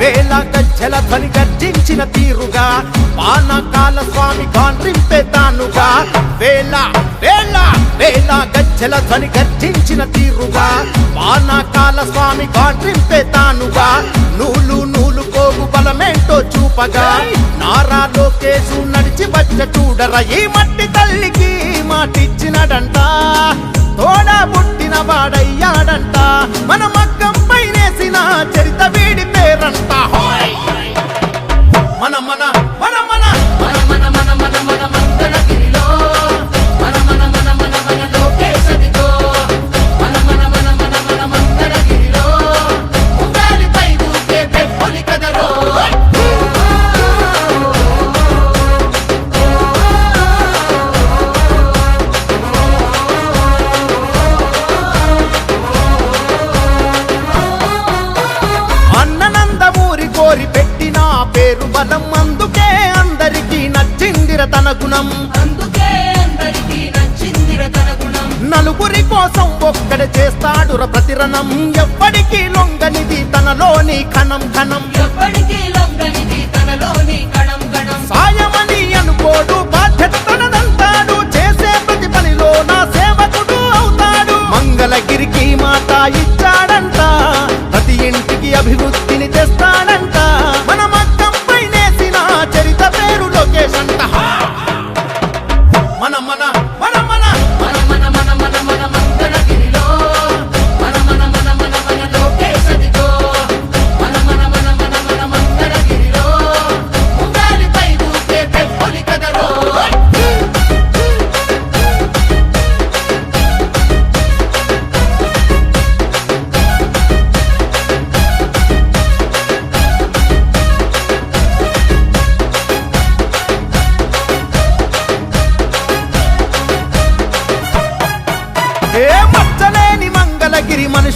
వేల గజ్జల ధ్వని గర్జించిన తీరుగా పానకాల స్వామి గాండ్రింపే తానుగా. వేల వేల వేల గజ్జల ధ్వని గర్జించిన తీరుగా పానకాల స్వామి గాండ్రింపే తానుగా. నూలు నూలు కోగు బలమేంటో చూపగా నారా లోకేశు నడిచి వచ్చ చూడర ఈ మట్టి తల్లికి బలం అందుకే అందరికీ నచ్చిందిర తన గుణం. నలుగురి కోసం ఒక్కడ చేస్తాడుర ప్రతిరణం. ఎవ్వడికి లొంగనిది తనలోని కణం కణం ఎప్పటికీ లొంగనిది తనలోని కణం కణం సాయమని అనుకోడు బాధ్యత తనదంటాడు చేసే ప్రతి పనిలో నా సేవకుడు అవుతాడు. మంగళగిరికి మాట ఇచ్చాడంట ప్రతి ఇంటికి అభివృద్ధిని తెస్తాడంట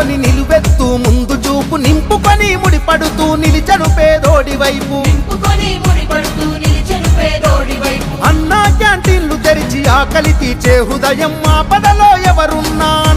నిలువెత్తుకొని నిలువెత్తు ముందు చూపు నింపుకొని ముడిపడుతూ నిలిచడు పేదోడి వైపు. అన్నా క్యాంటీన్లు తెరిచి ఆకలి తీర్చే హృదయం మా పదలో ఎవరున్నా.